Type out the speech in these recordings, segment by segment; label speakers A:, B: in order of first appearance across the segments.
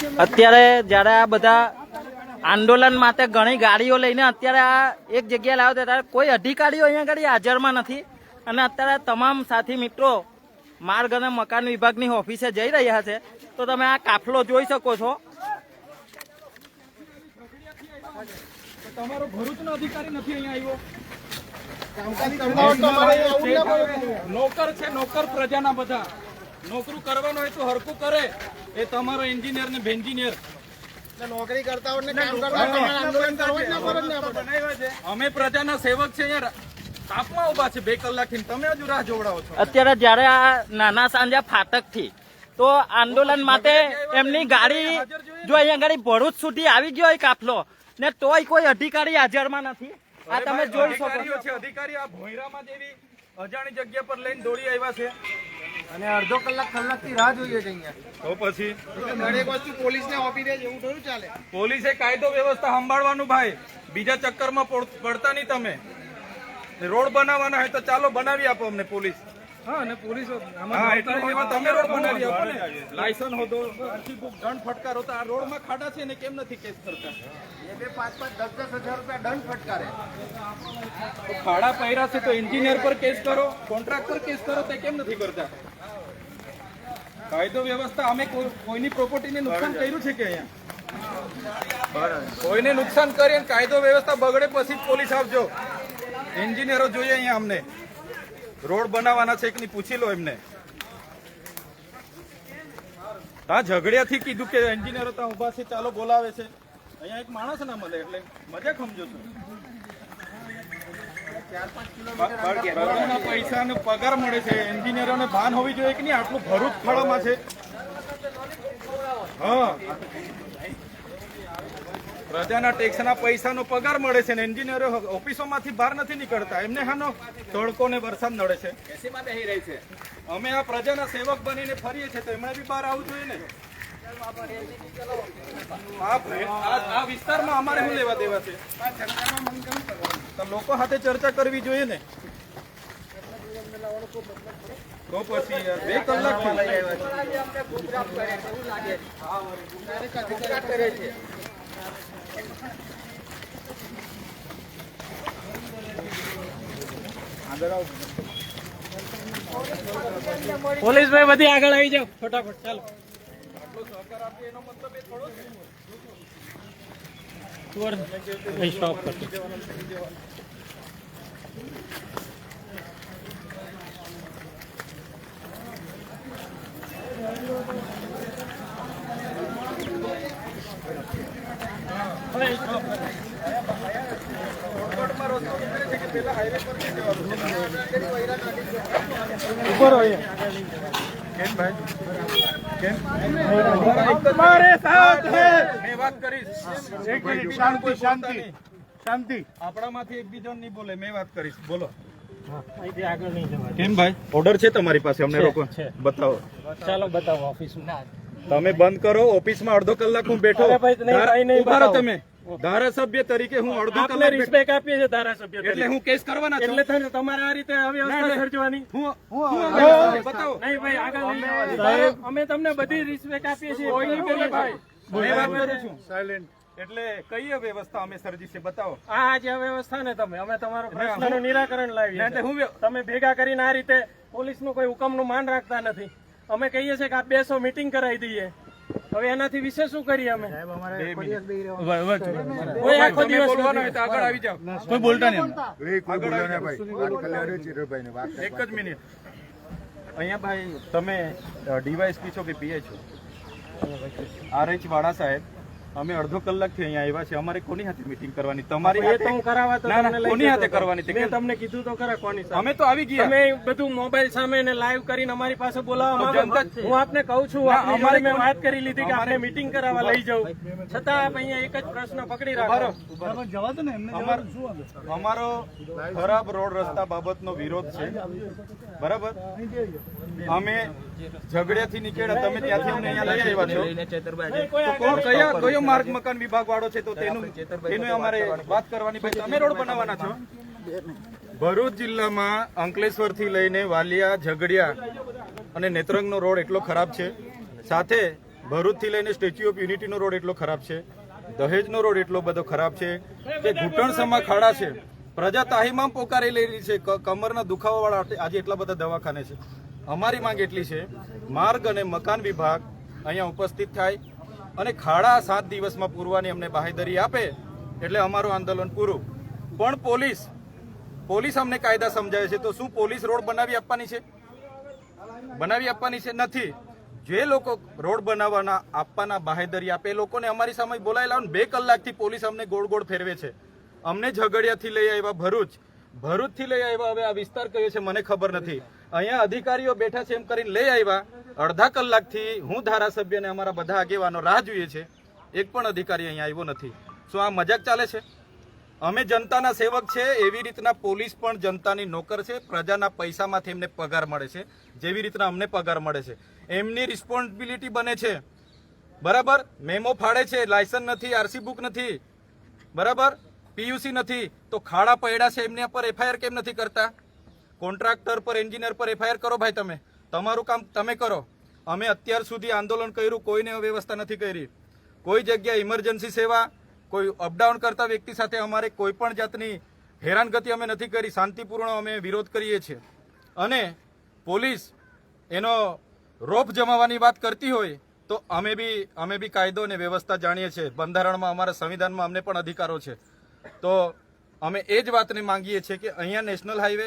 A: અત્યારે જ્યારે આ બધા આંદોલન માટે ઘણી ગાડીઓ લઈને અત્યારે આ એક જગ્યાએ લાવ્યો હતો ત્યારે કોઈ અધિકારીઓ અહીંયા આગળ હાજરમાં નથી. અને અત્યારે તમામ સાથી મિત્રો માર્ગ અને મકાન વિભાગની ઓફિસે જઈ રહ્યા છે. તો તમે આ કાફલો જોઈ શકો છો.
B: તમારો ભરૂચનો અધિકારી નથી અહીંયા આવ્યો. નોકર છે નોકર પ્રજાના બધા. નોકરું કરવાનું હોય તો હરકું કરે. એ તમારો એન્જિનિયર ને ભેન્જિનિયર
C: નોકરી કરતા હોય ને કામ કરતા હોય આંદોલન કરવું જ ના પડે. ને
B: અમે પ્રજાના સેવક છે યાર. તાપમાં ઊભા છે બે કલાકથી. તમે હજુ રાહ જોવડાવો છો.
A: અત્યારે જયારે આ નાના સાંજા ફાટકથી તો આંદોલન માટે એમની ગાડી જો અહીંયા ગાડી ભરૂચ સુધી આવી ગયો હોય કાફલો ને તોય કોઈ અધિકારી હાજરમાં નથી. આ તમે જોઈ શકો
B: અધિકારીઓ અધિકારી આ ભોયરામાં જેવી અજાણી જગ્યા પર લઈને દોડી આવ્યા છે.
C: અને અડધો કલાક કલાકથી રાહ જોઈએ છે અહીંયા.
B: તો પછી?
C: દરેક વસ્તુ પોલીસને આપી દે એવું થોડું ચાલે.
B: પોલીસે કાયદો વ્યવસ્થા સંભાળવાનું ભાઈ. બીજા ચક્કરમાં પડ- પડતા નહીં તમે. રોડ બનાવવાના હોય તો ચાલો બનાવી આપો અમને પોલીસ. હા અને પોલીસ હા એટલું હોય તો તમે રોડ બનાવી આપો ને. લાયસન્સ હોતો આરસી બુક દંડ ફટકારો. તો આ રોડમાં ખાડા છે ને કેમ નથી કેસ કરતા?
C: બે પાંચ પાંચ દસ દસ હજાર રૂપિયા દંડ ફટકારે.
B: ખાડા પહેર્યા છે તો એન્જિનિયર પર કેસ કરો કોન્ટ્રાક્ટ પર કેસ કરો તે કેમ નથી કરતા? કાયદો વ્યવસ્થા અમે કોઈની પ્રોપર્ટીને નુકસાન કર્યું છે કે અહીંયા? કોઈને નુકસાન કરી અને કાયદો વ્યવસ્થા બગડે પછી જ પોલીસ આપજો એન્જિનિયરો જોઈએ અહીંયા અમને. રોડ બનાવવાના છે એકની પૂછી લો એમને. હા ઝઘડિયાથી કીધું કે એન્જિનિયરો ત્યાં ઊભા છે ચાલો બોલાવે છે. અહીંયા એક માણસ ના મળે એટલે મજા સમજો છો. પ્રજાના પૈસાનો પગાર મળે છે એન્જિનિયરોને ભાન હોવી જોઈએ કે નહીં? આટલું ભરૂચ ફળમાં છે. હા. પ્રજાના ટેક્સના પૈસાનો પગાર મળે છે ને એન્જિનિયરો ઓફિસોમાંથી બહાર નથી નીકળતા. એમને હાનો તડકો ને વરસાદ નડે છે. અમે આ પ્રજાના સેવક બનીને ફરીએ છીએ તો એમણે બી બહાર આવવું જોઈએ ને? લોકો સાથે ચર્ચા કરવી જોઈએ ને. તો
A: પોલીસ ભાઈ બધી આગળ આવી જાઓ. ફટાફટ, ચાલો. સ્ટોપ કરજો
B: કેમ ભાઈ? કેમ? તમારે સાથ હે મે વાત કરીશ એક મિનિટ શાંતિ શાંતિ શાંતિ. આપણામાંથી એક બીજો નહીં બોલે મેં વાત કરીશ. બોલો.
A: આગળ નહીં જવાય.
B: કેમ ભાઈ? ઓર્ડર છે તમારી પાસે? અમને
A: છે.
B: બતાવો.
A: ચાલો બતાવો ઓફિસમાં.
B: તમે બંધ કરો ઓફિસમાં અડધો કલાક હું બેઠો. ઊભા રહો તમે. ધારાસભ્ય તરીકે હું અડધો કલાક
A: રિસ્પેક્ટ આપીએ છીએ ધારાસભ્ય
B: એટલે હું કેસ કરવાના છું.
A: એટલે તમારે આ રીતે
B: ના,
A: અવ્યવસ્થા સર્જવાની?
B: હું હું બતાવો.
A: નહીં ભાઈ આગળ નહીં સાહેબ, અમે તમને બધી રિસ્પેક્ટ આપીએ છીએ.
B: કોઈ નહીં કરીએ ભાઈ મેં વાત કરું છું એટલે કઈ વ્યવસ્થા અમે સર્જી છે બતાવો.
A: આ જે વ્યવસ્થા ને તમે અમે તમારો પ્રશ્નનું નિરાકરણ લાવીએ
B: એટલે હું
A: તમે ભેગા કરીને આ રીતે પોલીસનું કોઈ હુકમનું માન રાખતા નથી. અમે કહીએ છીએ કે આ બેસો મીટિંગ કરાવી દઈએ. હવે એનાથી વિશે શું કરીએ અમે. કોઈ આખો દિવસ
B: બોલવાનું હોય તો આગળ આવી જાવ
D: કોઈ બોલતા નહીં
B: એક જ મિનિટ. અહીંયા ભાઈ તમે ડીવાયસપી છો કે પીએ છો? આરએચ વાળા સાહેબ અમે અડધો કલાકથી અહીંયા આવ્યા છે અમારે કોની સાથે મીટિંગ કરવાની? તમારી
A: એ તો હું કરાવવા તો
B: ના, ના,
A: તમને
B: કોની
A: સાથે
B: કરવાની છે
A: મેં તમને કીધું તો ખરા કોની સાથે
B: અમે તો આવી ગયા.
A: અમે બધું મોબાઈલ સામે ને લાઈવ કરીને અમારી પાસે બોલાવવા માંગો હું આપને કહું છું
B: અમારી
A: અમારે મેં વાત કરી લીધી કે આપણે મીટિંગ કરાવવા લઈ જાઉં. છતાં આપ અહીંયા એક જ પ્રશ્ન પકડી રાખો.
B: અમારો અમારો ખરાબ રોડ રસ્તા બાબતનો વિરોધ છે. બરાબર? અમે ઝઘડિયાથી નીકળ્યા તમે ત્યાંથી અમને અહીંયા લઈ આવ્યા છો. તો કોણ કયા કયો માર્ગ મકાન વિભાગ વાળો છે તો તેનું તેનું અમારે વાત કરવાની ભાઈ તમે રોડ બનાવવાના છો? ભરૂચ જિલ્લામાં અંકલેશ્વરથી લઈને વાલિયા ઝઘડિયા અને નેત્રંગનો રોડ એટલો ખરાબ છે. સાથે ભરૂચથી લઈને સ્ટેચ્યુ ઓફ યુનિટીનો રોડ એટલો ખરાબ છે. દહેજનો રોડ એટલો બધો ખરાબ છે કે ઘૂંટણસમાં ખાડા છે. પ્રજા તાહીમામ પોકારી લઈ રહી છે. કમરના કમરના દુખાવાવાળા આજે એટલા બધા દવાખાને છે. અમારી માંગ એટલી છે, માર્ગ અને મકાન વિભાગ અહીંયા ઉપસ્થિત થાય અને ખાડા સાત દિવસમાં પૂરવાની અમને બાહેદરી આપે એટલે અમારું આંદોલન પૂરું. પણ પોલીસ પોલીસ અમને કાયદા સમજાવે છે, તો શું પોલીસ રોડ બનાવી આપવાની છે? બનાવી આપવાની છે નથી. જે લોકો રોડ બનાવવાના, આપવાના બાહેદરી આપે, એ લોકોને અમારી સામે બોલાયેલા બે કલાકથી પોલીસ અમને ગોળ ગોળ ફેરવે છે. અમને ઝઘડિયાથી લઈ આવ્યા ભરૂચ. ભરૂચથી લઈ આવ્યા, હવે આ વિસ્તાર કયો છે મને ખબર નથી. અહીંયા અધિકારીઓ બેઠા છે એમ કરીને લઈ આવ્યા. અડધા કલાકથી હું ધારાસભ્ય અને અમારા બધા આગેવાનો રાહ જોઈએ છે. એક પણ અધિકારી અહીંયા આવ્યો નથી. શું આ મજાક ચાલે છે? અમે જનતાના સેવક છે, એવી રીતના પોલીસ પણ જનતાની નોકર છે. પ્રજાના પૈસામાંથી એમને પગાર મળે છે. જેવી રીતના અમને પગાર મળે છે. એમની રિસ્પોન્સિબિલિટી બને છે. બરાબર? મેમો ફાડે છે લાયસન્સ નથી આરસી બુક નથી. બરાબર? પીયુસી નથી. તો ખાડા પૈડા છે એમની પર એફઆઈઆર કેમ નથી કરતા? કોન્ટ્રાક્ટર પર, એન્જિનિયર પર એફઆઈઆર કરો ભાઈ તમે. તમારું કામ તમે કરો. અમે અત્યાર સુધી આંદોલન કર્યું, કોઈને વ્યવસ્થા નથી કરી. કોઈ જગ્યાએ ઇમરજન્સી સેવા, કોઈ અપડાઉન કરતા વ્યક્તિ સાથે અમારે કોઈ પણ જાતની હેરાનગતિ અમે નથી કરી, શાંતિપૂર્ણ અમે વિરોધ કરીએ છીએ. અને પોલીસ એનો રોપ જમાવાની વાત કરતી હોય, તો અમે બી અમે બી કાયદો અને વ્યવસ્થા જાણીએ છીએ. બંધારણમાં, અમારા સંવિધાનમાં અમને પણ અધિકારો છે. તો અમે એ જ વાતને માંગીએ છીએ કે અહીંયા નેશનલ હાઈવે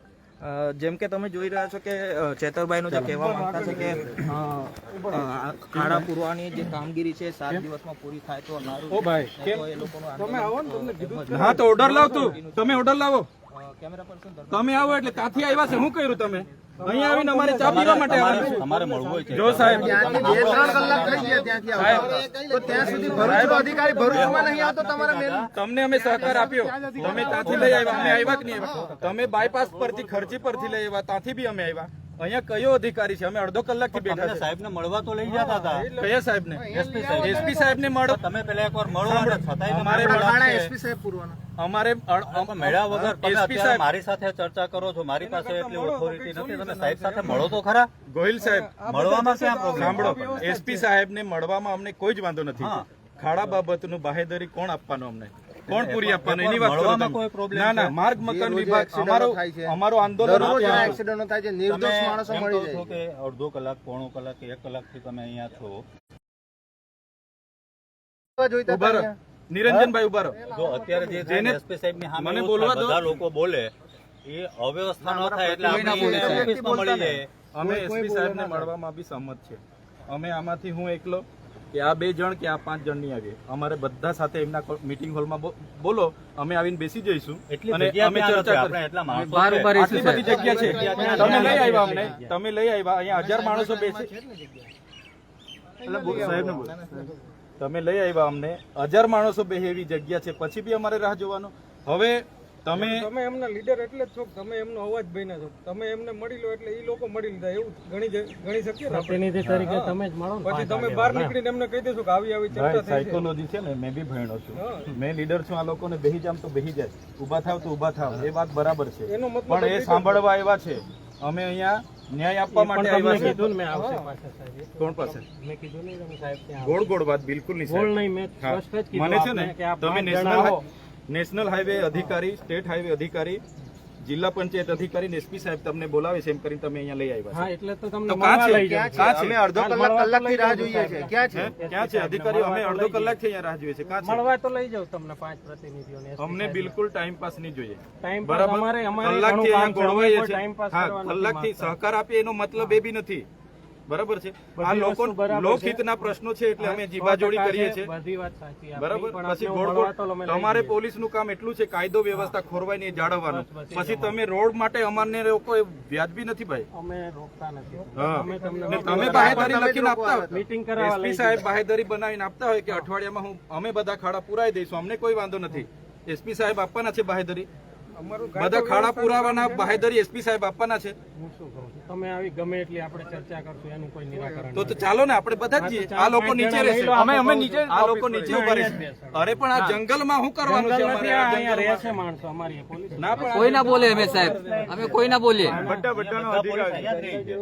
A: જેમ કે તમે જોઈ રહ્યા છો કે ચેતરભાઈ ચેતરભાઈનું જે કહેવા માંગતા છે કે ખાડા પૂરવાની જે કામગીરી છે સાત દિવસમાં પૂરી થાય તો સારું
B: ઓ ભાઈ,
A: નહીં તો એ લોકોનું આંદોલન
B: હા તો ઓર્ડર લાવ તું. તમે ઓર્ડર લાવો. તમે આવો એટલે ત્યાંથી આવ્યા છે? શું કર્યું તમે? અહીંયા આવીને અમારે ચા પીવા માટે આવ્યા છે. જો સાહેબ.
C: બે ત્રણ કલાક થઈ ગયા ત્યાંથી સાહેબ. તો ત્યાં સુધી ભરૂચ અધિકારી ભરૂચમાં નહીં આવતો તમારા મેન
B: તમને અમે સહકાર આપ્યો. તમે ત્યાંથી લઈ આવ્યા. અમે આવ્યા કે નહીં આવ્યા? તમે બાયપાસ પરથી ખર્ચી પરથી લઈ આવ્યા. ત્યાંથી બી અમે આવ્યા. અહીંયા કયો અધિકારી છે? અમે અડધો કલાકથી બેઠા
E: સાહેબ ને મળવા તો લઈ જતા હતા
B: કયા સાહેબ. ને એસપી સાહેબ ને મળો.
E: તમે પેલા એકવાર મળો છતાંય
B: અમારે
E: મળવા.
C: એસપી સાહેબ પૂરવાના.
B: અમારે
E: મેળા વગર
B: સાહેબ.
E: મારી સાથે ચર્ચા કરો છો મારી પાસે એટલી ઓથોરિટી નથી. તમે સાહેબ સાથે મળો તો ખરા?
B: ગોહિલ સાહેબ
E: મળવામાં ક્યાં પ્રોબ્લેમ
B: સાંભળો એસપી સાહેબ ને મળવામાં અમને કોઈ જ વાંધો નથી. ખાડા બાબતનું બાહેદરી કોણ આપવાનું અમને? કોણ પૂરી આપવાનું? એની વાત કરો
E: કોઈ problem
B: ના ના માર્ગ મકાન વિભાગ અમારો અમારો આંદોલન
C: એક્સિડન્ટો થાય છે. નિર્દોષ માણસો મળી જાય
E: કે અડધો કલાક પોણો કલાક એક કલાકથી તમે અહીંયા છો.
C: જોઈતા
B: નિરંજનભાઈ ઊભા રહો.
E: જો અત્યારે જે
B: જેને-
E: સાહેબની
B: મને બોલવા દો.
E: બધા લોકો બોલે એ અવ્યવસ્થા ન થાય એટલે આપણે ઓફિસમાં મળી જાય
B: અમે એસપી સાહેબને મળવામાં બી સહમત છે. અમે આમાંથી હું એકલો કે આ બે જણ કે આ પાંચ જણ નહીં આવીએ અમારે બધા સાથે એમના મીટિંગ હોલમાં બોલો અમે આવીને બેસી જઈશું. અને અમે ચર્ચા આટલી બધી જગ્યા છે. તમે લઈ આવ્યા અમને. તમે લઈ આવ્યા. અહીંયા હજાર માણસો બેસે. સાહેબને બોલો. તમે લઈ આવ્યા અમને. હજાર માણસો બે એવી જગ્યા છે. પછી બી અમારે રાહ જોવાનો. હવે તમે
F: તમે એમના લીડર એટલે જ છો તમે એમનો અવાજ બન્યા છો. તમે એમને મળી લો એટલે એ લોકો મળી લીધા. એવું ગણી જ- ગણી શકીએ
G: પ્રતિનિધિ તરીકે તમે જ મળો
F: પછી તમે બહાર નીકળીને એમને કહી દેશો કે આવી આવી ચર્ચા થઈ
B: સાયકોલોજી છે ને મેં બી ભણ્યો છું. મેં લીડર છું આ લોકોને બેહી જામ તો બેહી જાય. ઊભા થાવ તો ઊભા થાવ. એ વાત બરાબર છે.
F: એનો મતલબ
B: પણ એ સાંભળવા આવ્યા છે. અમે અહીંયા ન્યાય આપવા માટે આવ્યા છે.
G: કીધું ને મેં આવશે પાછા સાહેબ.
B: કોણ પાસે?
G: મેં કીધું નહીં તમે સાહેબ ત્યાં
B: ગોળ ગોળ વાત બિલકુલ નહીં
G: ગોળ નહીં મેં સ્પષ્ટ જ કીધું
B: મને છે ને તમે નેશનલ નેશનલ હાઈવે અધિકારી સ્ટેટ હાઈવે અધિકારી જિલ્લા પંચાયત અધિકારી એસપી સાહેબ તમને બોલાવે છે એમ કરીને તમે અહીંયા લઈ આવ્યા
G: હા એટલે તો તમને
B: તો છે?
C: અમે અડધો કલાક કલાકથી રાહ જોઈએ છે. ક્યાં છે?
B: ક્યાં છે? અધિકારીઓ અમે અડધો કલાકથી અહીંયા રાહ જોઈએ છે. કાં છે?
G: મળવા તો લઈ જાવ તમને પાંચ પ્રતિનિધિઓને
B: અમને બિલકુલ ટાઈમ પાસ નહીં જોઈએ.
G: ટાઈમ
B: બરાબર?
G: અમારે અમારે
B: કલાકથી ગોળવાઈએ છે
G: ટાઈમ પાસ
B: હા કલાકથી સહકાર આપીએ એનો મતલબ એ બી નથી. બરાબર છે? આ લોકો લોકહિતના પ્રશ્નો છે એટલે અમે જીબાજોડી કરીએ છીએ.
G: બધી વાત સાચી આપની,
B: બરાબર? પછી
G: આપને
B: ગોળ
G: મળવા તો
B: ગોળ
G: અમે લઈ
B: તમારે
G: જઈએ.
B: પોલીસનું કામ એટલું છે કાયદો વ્યવસ્થા ખોરવાય ને જાળવવાનું. પછી તમે રોડ માટે અમારને લોકો વ્યાજબી નથી ભાઈ?
G: અમે રોકતા નથી.
B: હા. તમે બાહેધરી લખીને આપતા
G: મીટિંગ કરાવવા
B: એસપી સાહેબ બાહેધરી બનાવીને આપતા હોય કે અઠવાડિયામાં હું અમે બધા ખાડા પુરાઈ દઈશું અમને કોઈ વાંધો નથી. એસપી સાહેબ આપવાના છે બાહેધરી. બધા ખાડા પુરાવાના બાહેદરી એસપી સાહેબ આપવાના છે.
G: તમે આવી ગમે એટલી આપણે ચર્ચા કરશું એનું કોઈ નિરાકરણ
B: તો તો ચાલો ને આપણે બધા જ જઈએ. આ લોકો નીચે રહેશે. અમે અમે નીચે આ લોકો નીચે ઊભા રહેશે. અરે પણ આ જંગલમાં શું કરવાનું છે અમારે?
G: અહીંયા
B: રહે
G: છે માણસો અમારી પોલીસ.
B: ના
H: કોઈ ના બોલે અમે સાહેબ. અમે કોઈ ના બોલીએ.
E: પોલીસ અહીંયા જ રહી છે.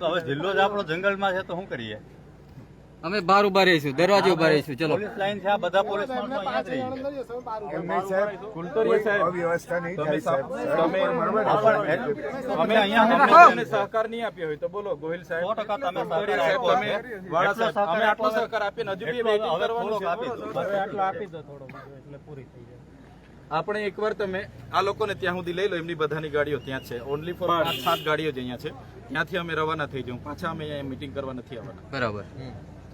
E: તો હવે જિલ્લો જ આપણો જંગલમાં છે તો શું કરીએ?
H: અમે બહાર ઊભા રહીશું દરવાજે ઊભા રહીશું ચલો.
E: લાઈન છે આ બધા પોલીસ અહીંયા અમે
B: સહકાર નહીં આપ્યો હોય તો બોલો ગોહિલ સાહેબ.
E: તમે
B: સાહેબ, વાળા અમે આટલો
E: સહકાર
B: આપીને હજુ બી
G: આટલો આપી દો થોડો એટલે પૂરી થઈ જાય.
B: આપણે એકવાર તમે આ લોકોને ત્યાં સુધી લઈ લો એમની બધાની ગાડીઓ ત્યાં છે. ઓનલી ફોર પાંચ સાત ગાડીઓ જ અહીંયા છે. ત્યાંથી અમે રવાના થઈ જવું પાછા અમે અહીંયા મીટિંગ કરવા નથી આવવાના.
H: બરાબર.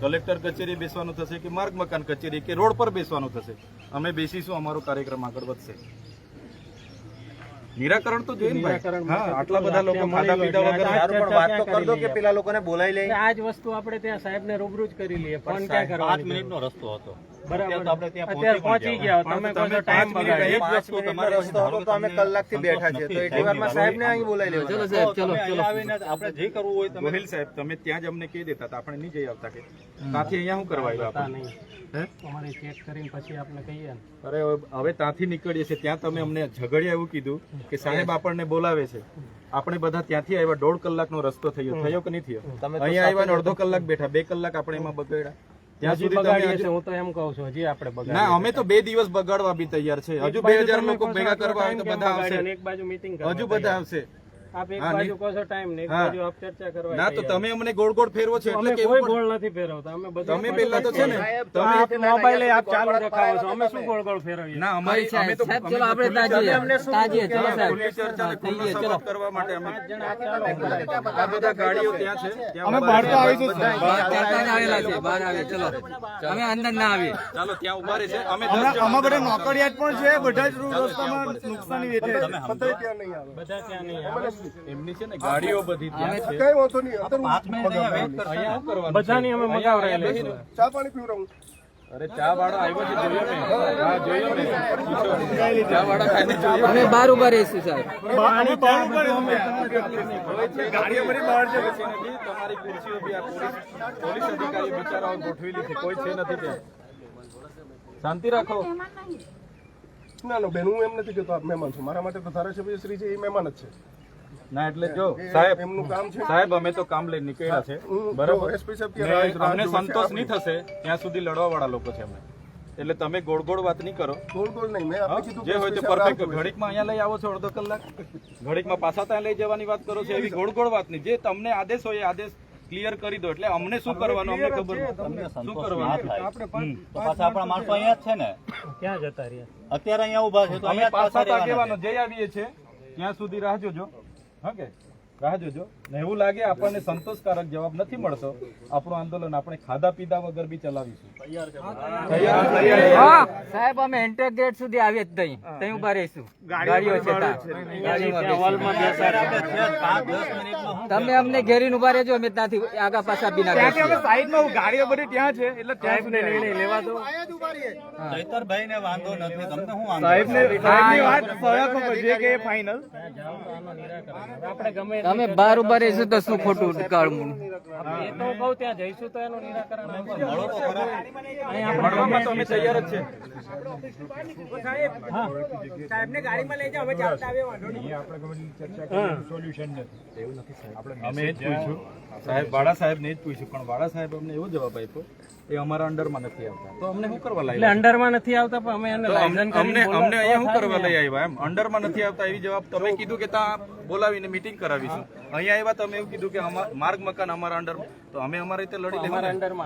B: કલેક્ટર કચેરી બેસવાનું થશે કે માર્ગ મકાન કચેરી કે રોડ પર બેસવાનું થશે? અમે બેસીશું અમારો કાર્યક્રમ આગળ વધશે. નિરાકરણ તો જોઈએ આટલા બધા લોકો ખાધા પીધા વગર
C: સારું પણ વાત તો કરી દો કે પેલા લોકોને બોલાવી
G: એટલે આ જ વસ્તુ આપણે ત્યાં સાહેબને રૂબરૂ જ કરી લઈએ પણ ક્યાં
E: પાંચ
G: કરવાની
E: મિનિટનો રસ્તો હતો.
G: બરાબર.
E: અત્યારે તો આપણે ત્યાં
G: અત્યારે
E: પહોંચી
G: પહોંચી ગયા. તમે
B: તમે
G: ટાઈમ
B: પાંચ મિનિટ
G: બગાડ્યો
B: એક
C: પાંચ મિનિટનો રસ્તો હતો તો અમે કલાકથી બેઠા છે તો એટલી વારમાં સાહેબને અહીં બોલાવી
H: ચલો સાહેબ ચલો ચલો.
E: આવીને આપણે જે કરવું હોય તમે
B: ગોહિલ સાહેબ તમે ત્યાં જ અમને કહી દેતા હતા. આપણે નહીં જઈ આવતા કે. ત્યાંથી અહીંયા શું કરવા આવ્યા આપણે?
G: અમારે ચેક કરીને પછી આપણે કહીએ
B: અરે હવે- હવે ત્યાંથી નીકળીએ છીએ. ત્યાં તમે અમને ઝઘડિયા એવું કીધું કે સાહેબ આપણને બોલાવે છે. આપણે બધા ત્યાંથી આવ્યા. દોઢ કલાકનો રસ્તો થયો. થયો કે નહીં થયો? અહીંયા આવ્યા અડધો કલાક બેઠા. બે કલાક આપણે એમાં બગડ્યા. ત્યાં સુધી
G: બગાડીએ
B: હજુ-
G: હું તો એમ કહું છું હજી આપણે બગાડીએ
B: ના અમે તો બે દિવસ બગાડવા બી તૈયાર છે. હજુ બે હજાર લોકો ભેગા કરવા હોય તો બધા આવશે.
G: એક બાજુ મીટિંગ
B: હજુ બધા આવશે.
G: આપ એક બાજુ કહો છો ટાઈમ ને એક બાજુ આપ ચર્ચા કરવા
B: ના તો તમે અમને ગોળ ગોળ ફેરવો છો
G: અમે
B: એટલે
G: કોઈ ગોળ નથી ફેરવતા. અમે બધું
B: તમે પહેલા તો છે ને તમે
G: આપ આપ ચાલુ રખાવો છો. અમે શું ગોળ ગોળ ફેરવીએ?
B: ના અમારી અમે તો
H: ચલો આપણે
B: ખુલ્લી
H: ત્યાં જઈએ
B: ચર્ચા-
H: ચલો સાહેબ.
B: ચર્ચા અને ખુલ્લો સંવાદ કરવા માટે અમે આ બધા ગાડીઓ ત્યાં છે ત્યાં ઊભા રહેશે.
H: બહાર આવેલા છે બહાર આવે ચલો. અમે અંદર ના આવીએ.
B: ચાલો ત્યાં ઊભા અમે જણા
D: બધા નોકરિયાત પણ છે બધા જ રસ્તામાં નુકસાની વેઠે
G: બધા ત્યાં નહીં આવે.
B: એમની છે ને ગાડીઓ બધી ત્યાં છે.
D: કઈ વાંધો નહીં અંદર
E: પાંચ મિનિટ અહીંયા વેઇટ કરશે.
B: અહીંયા શું કરવાનું
G: બધાની અમે મગાવડાયેલા છે
D: ચા પાણી પીવડાવું.
B: અરે ચા વાળો આવ્યો છે જોયો મેં હા જોયો મેં ચા વાળો ખાઈને જોયો
H: અમે બહાર ઊભા રહીશું સાહેબ.
B: ગાડીઓ બધી બહાર છે. પછી નથી તમારી ખુરશીઓ બી આ પોલીસ પોલીસ અધિકારીઓ બિચારાઓ ગોઠવેલી છે. કોઈ છે નથી ત્યાં. શાંતિ રાખો.
D: ના ના બેન હું એમ નથી કહેતો આપ મહેમાન છો. મારા માટે તો ધારાસભ્ય શ્રી છે એ મહેમાન જ છે.
B: ના એટલે જો સાહેબ
D: એમનું કામ છે.
B: સાહેબ અમે તો કામ લઈને નીકળ્યા છે. બરાબર?
D: એસપી સાહેબ
B: અમને સંતોષ નહીં થશે ત્યાં સુધી લડવા વાળા લોકો છે અમે એટલે તમે ગોળ ગોળ વાત નહીં કરો.
D: ગોળ ગોળ નહીં મેં
B: આપી
D: આપણે કીધું
B: જે હોય તો પરફેક્ટ. ઘડીકમાં અહીંયા લઈ આવો છો અડધો કલાક. ઘડીકમાં પાછા ત્યાં લઈ જવાની વાત કરો છો એવી ગોળ ગોળ વાત નહીં. જે તમને આદેશ હોય એ આદેશ ક્લિયર કરી દો. એટલે અમને શું કરવાનું? અમને ખબર શું કરવાનું.
E: તો પાછા આપણા માણસો અહીંયા જ છે ને?
G: ક્યાં જતા રહ્યા?
E: અત્યારે અહીંયા ઊભા છે તો અહીંયા
B: પાછા આગેવાનો જઈ આવીએ છે ત્યાં સુધી રાહ જોજો. હા કે રાહ જોજો. ને એવું લાગે આપણને સંતોષકારક જવાબ નથી મળતો. આપણું આંદોલન આપણે ખાધા પીધા વગર બી ચલાવીશું. તૈયાર તૈયાર
H: હા સાહેબ અમે એન્ટર સુધી આવીએ જ નહીં. ત્યાં ઊભા રહીશું. ગાડીઓ છે તમે અમને ઘેરીને ઊભા રહેજો અમે ત્યાંથી આગા પાછા બી ના બેસીએ.
B: સાઈડમાં ગાડીઓ બધી ત્યાં છે એટલે ત્યાં
G: નિર્ણય લેવા દો.
E: ચૈતરભાઈ ને વાંધો નથી તમને શું વાંધો
G: આપણે ગમે
H: તમે બાર ઊભા રહીશું તો શું ખોટું કાળમું?
G: એ તો કહું ત્યાં જઈશું તો એનું નિરાકરણ આવશે.
E: મળો તો ખરા.
B: મળવામાં તો અમે તૈયાર જ છે. સાહેબ. વાળા સાહેબ ને જ પૂછ્યું પણ વાળા સાહેબ અમને એવો જવાબ આપ્યો એ અમારા અંડરમાં નથી આવતા. તો અમને શું કરવા
G: એટલે અંડરમાં નથી આવતા પણ અમે એને
B: અમને અમને અહીંયા શું કરવા લઈ આવ્યા એમ? અંડરમાં નથી આવતા એવી જવાબ તમે કીધું કે ત્યાં બોલાવીને મીટિંગ કરાવીશું. અહીંયા આવ્યા તમે એવું કીધું કે માર્ગ મકાન અમારા અંડર તો અમે અમારી રીતે લડી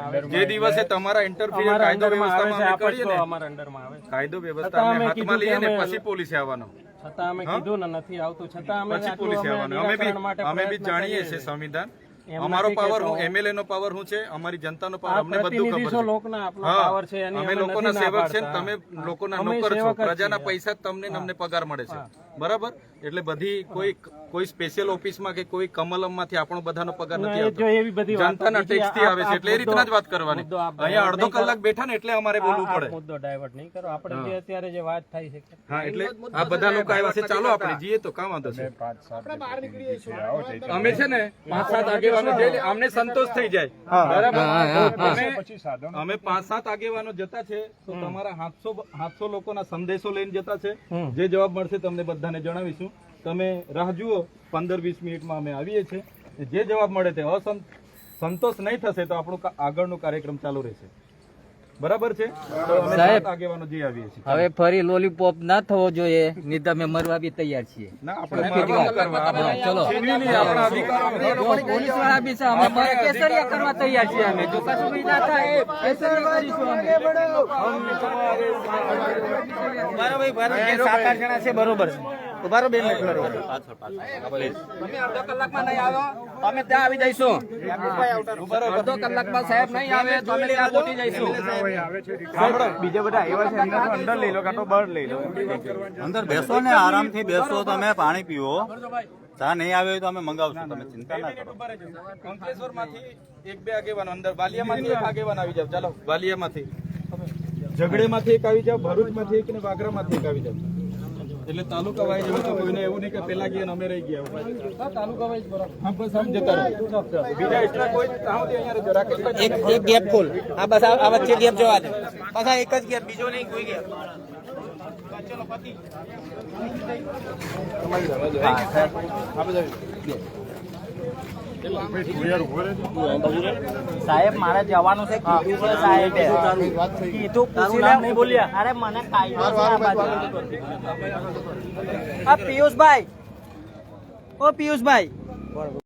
G: આવે
B: જે દિવસે તમારા ઇન્ટરફિયર કાયદો વ્યવસ્થામાં અમે કરીએ ને.
G: અમારા અંડરમાં આવે
B: કાયદો વ્યવસ્થા અમે હાથમાં લઈએ ને પછી પોલીસે આવવાનો.
G: છતાં અમે કીધું ને નથી આવતું. છતાં અમે
B: પછી પોલીસ
G: અમે
B: આવવાનું. અમે બી અમે બી જાણીએ છીએ સંવિધાન. અમારો પાવર. હું એમએલએ નો પાવર હું છે અમારી જનતાનો પાવર અમને બધું ખબર
G: છો. લોકના આપણો પાવર છે
B: અમે લોકોના
G: ના
B: સેવક છે તમે લોકોના નોકર છો પ્રજાના પૈસા તમને અમને પગાર મળે છે. બરાબર? એટલે બધી કોઈ કોઈ સ્પેશિયલ ઓફિસમાં કે કોઈ કમલમમાંથી આપણો બધાનો પગાર નથી
G: આવતો? એવી બધી
B: જનતાના
G: ટેક્સથી
B: આવે છે એટલે એ રીતના જ વાત કરવાની. અહીંયા અડધો કલાક બેઠા ને એટલે અમારે બોલવું પડે.
G: મુદ્દો ડાયવર્ટ નહીં કરો. આપણે જે અત્યારે જે વાત થઈ છે
B: હા એટલે આ બધા લોકો આવ્યા છે. ચાલો આપણે જઈએ તો કામ વાંધો છે અમે છે ને પાંચ સાત આગેવાનો જઈએ અમને સંતોષ થઈ જાય. બરાબર? અમે અમે પાંચ સાત આગેવાનો જતા છે તો તમારા સાતસો સાતસો લોકોના સંદેશો લઈને જતા છે. જે જવાબ મળશે તમને બધાને જણાવીશું. તમે રાહ જુઓ પંદર વીસ મિનિટમાં અમે આવીએ છીએ. જે જવાબ મળે તે અસંત સંતોષ નહીં થશે તો આપણું આગળનો કાર્યક્રમ ચાલુ રહેશે. બરાબર છે? સાહેબ આગેવાનો જે આવીએ છીએ.
H: હવે ફરી લોલીપોપ ના થવો જોઈએ નહીં તો મરવા બી તૈયાર છીએ.
B: ના આપણે
H: ચલો. પોલીસવાળા બી છે અમે મરે કેસરિયા કરવા તૈયાર છીએ અમે. જો કશું બી ના થાય કેસરિયા કરીશું અમે.
A: સાત આઠ જણા છે બરોબર ઉભારો બે મિનિટ તમે અડધો કલાકમાં નહીં આવો. અમે ત્યાં આવી જઈશું. અડધો કલાકમાં સાહેબ નહીં આવે તો અમે ત્યાં પહોંચી જઈશું. બીજા બધા આવ્યા છે અંદર અંદર લઈ લો કાં તો બહાર લઈ લો.
E: અંદર બેસો ને આરામથી બેસો તમે પાણી પીવો. ચા નહીં આવે તો અમે મંગાવશું તમે ચિંતા ના કરો.
B: અંકલેશ્વરમાંથી એક બે આગેવાન અંદર વાલિયામાંથી એક આગેવાન આવી જાવ ચાલો વાલિયામાંથી ઝઘડે માંથી એક આવી જાવ ભરૂચમાંથી એક ને વાગરા માંથી એક આવી જાવ એટલે તાલુકા વાઇઝ હવે તો કોઈને એવું નહીં કે પેલા ગયા અમે રહી ગયા. તાલુકા વાઇઝ બરાબર. હા બસ આમ જતા રહો. બીજા એક્સ્ટ્રા કોઈ ત્યાં સુધી અહીંયા રાકેશભાઈ
A: એક એક ગેપ ખોલ. આ બસ આ વચ્ચે ગેપ જવા દે. બસ આ એક જ ગેપ બીજો નહીં કોઈ ગેપ સાહેબ મારે જવાનું છે કીધું છે સાહેબે. કીધું પૂછી લે. નહીં બોલ્યા? અરે મને કાયદો છે આ બાજુ. આ પિયુષભાઈ. ઓ પિયુષભાઈ.